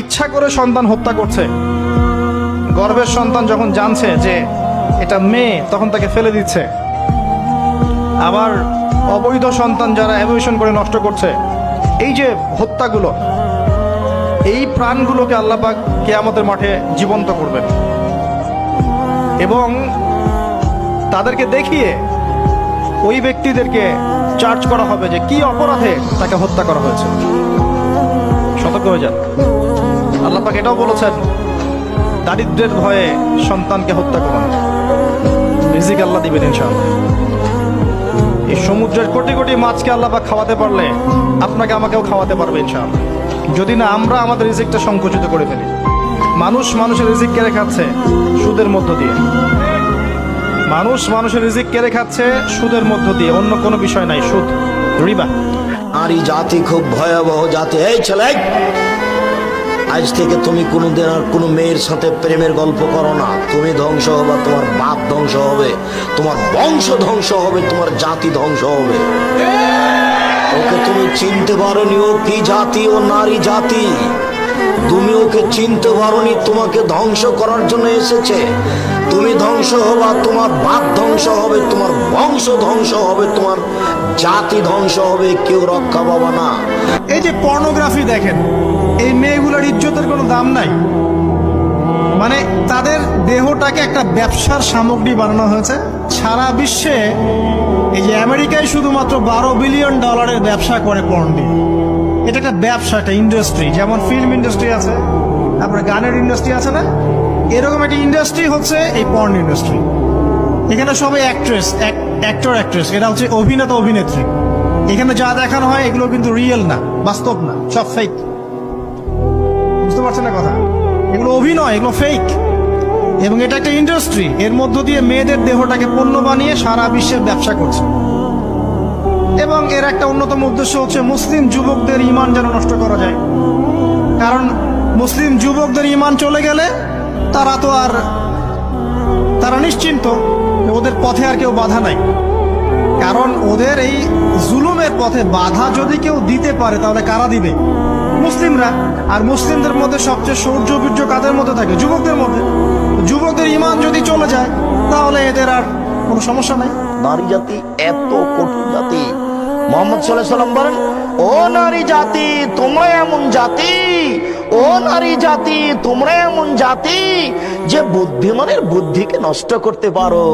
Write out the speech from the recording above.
ইচ্ছা করে সন্তান হত্যা করছে। গর্ভের সন্তান যখন জানছে যে এটা মেয়ে, তখন তাকে ফেলে দিচ্ছে। আবার অবৈধ সন্তান যারা অ্যাভিয়েশন করে নষ্ট করছে, এই যে হত্যাগুলো, এই প্রাণগুলোকে আল্লাপাক কেয়ামতের মাঠে জীবন্ত করবেন। এবং তাদেরকে দেখিয়ে ওই ব্যক্তিদেরকে চার্জ করা হবে যে কি অপরাধে তাকে হত্যা করা হয়েছে। সতর্ক হয়ে যান। আল্লাপাক এটাও বলেছেন, দারিদ্রের ভয়ে সন্তানকে হত্যা করুন। রিজিক আল্লাহ দিবেন ইনশাআল্লাহ। এই সমুদ্রের কোটি কোটি মাছকে আল্লাপাক খাওয়াতে পারলে আপনাকে আমাকেও খাওয়াতে পারবে ইনশাআল্লাহ। যদি না, আমরা আমাদের রিজিকটা সংকুচিত করে ফেলি। মানুষ মানুষের রিজিক কেড়ে খাচ্ছে সুদের মধ্য দিয়ে। মানুষ মানুষের রিজিক কেড়ে খাচ্ছে সুদের মধ্য দিয়ে। অন্য কোনো বিষয় নাই, সুদ, রিবা। নারী জাতি খুব ভয়াবহ জাতি। এই ছেলে এই! আজ থেকে তুমি কোনোদিন আর কোনো মেয়ের সাথে প্রেমের গল্প করো না। তুমি ধ্বংস হবে, তোমার বাপ ধ্বংস হবে, তোমার বংশ ধ্বংস হবে, তোমার জাতি ধ্বংস হবে। ওকে তুমি চিনতে পারোনি, ও কি জাতি, ও নারী জাতি? তুমি ওকে চিনতে পারোনি, তোমাকে ধ্বংস করার জন্য এসেছে। তুমি ধ্বংস হবা, তোমার বাপ ধ্বংস হবে, তোমার বংশ ধ্বংস হবে, তোমার জাতি ধ্বংস হবে, কেউ রক্ষা পাবা না। এই যে পর্নোগ্রাফি দেখেন এই মেয়েগুলোর ইজ্জতের কোনো দাম নাই। মানে তাদের দেহটাকে একটা ব্যবসার সামগ্রী বানানো হয়েছে। সারা বিশ্বে এই যে আমেরিকায় শুধুমাত্র বারো বিলিয়ন ডলারের ব্যবসা করে পর্ন এটা একটা ব্যবসা, একটা ইন্ডাস্ট্রি যেমন ফিল্ম ইন্ডাস্ট্রি আছে, তারপরে গানের ইন্ডাস্ট্রি আছে না? এরকম একটা ইন্ডাস্ট্রি হচ্ছে এই পর্ন ইন্ডাস্ট্রি এখানে সবাই অ্যাক্ট্রেস অ্যাক্টর অ্যাক্ট্রেস এরা হচ্ছে অভিনেতা, অভিনেত্রী। এখানে যা দেখানো হয়, এগুলো কিন্তু রিয়েল না, বাস্তব না, সব ফেক বুঝতে পারছেন না কথা? এগুলো অভিনয়, এগুলো ফেক এবং এটা একটা ইন্ডাস্ট্রি এর মধ্য দিয়ে মেয়েদের দেহটাকে পণ্য বানিয়ে সারা বিশ্বের ব্যবসা করছে। এবং এর একটা অন্যতম উদ্দেশ্য হচ্ছে মুসলিম যুবকদের ইমান যেন নষ্ট করা যায়। কারণ মুসলিম যুবকদের ইমান চলে গেলে তারা তো আর, তারা নিশ্চিন্ত ওদের পথে আর কেউ বাধা নাই। কারণ ওদের এই জুলুমের পথে বাধা যদি কেউ দিতে পারে, তাহলে কারা দিবে? মুসলিমরা আর মুসলিমদের মধ্যে সবচেয়ে সৌর্য বীর্য কাদের মধ্যে থাকে? যুবকদের মধ্যে। যুবকদের ইমান যদি চলে যায়, তাহলে এদের আর কোনো সমস্যা নাই। নারী জাতি এত কঠিন জাতি। মোহাম্মদ সাল্লাহ সাল্লাম বলেন, ও নারী জাতি, তোমরা এমন জাতি, ও নারী জাতি, তোমরা এমন জাতি যে বুদ্ধিমানের বুদ্ধিকে নষ্ট করতে পারো।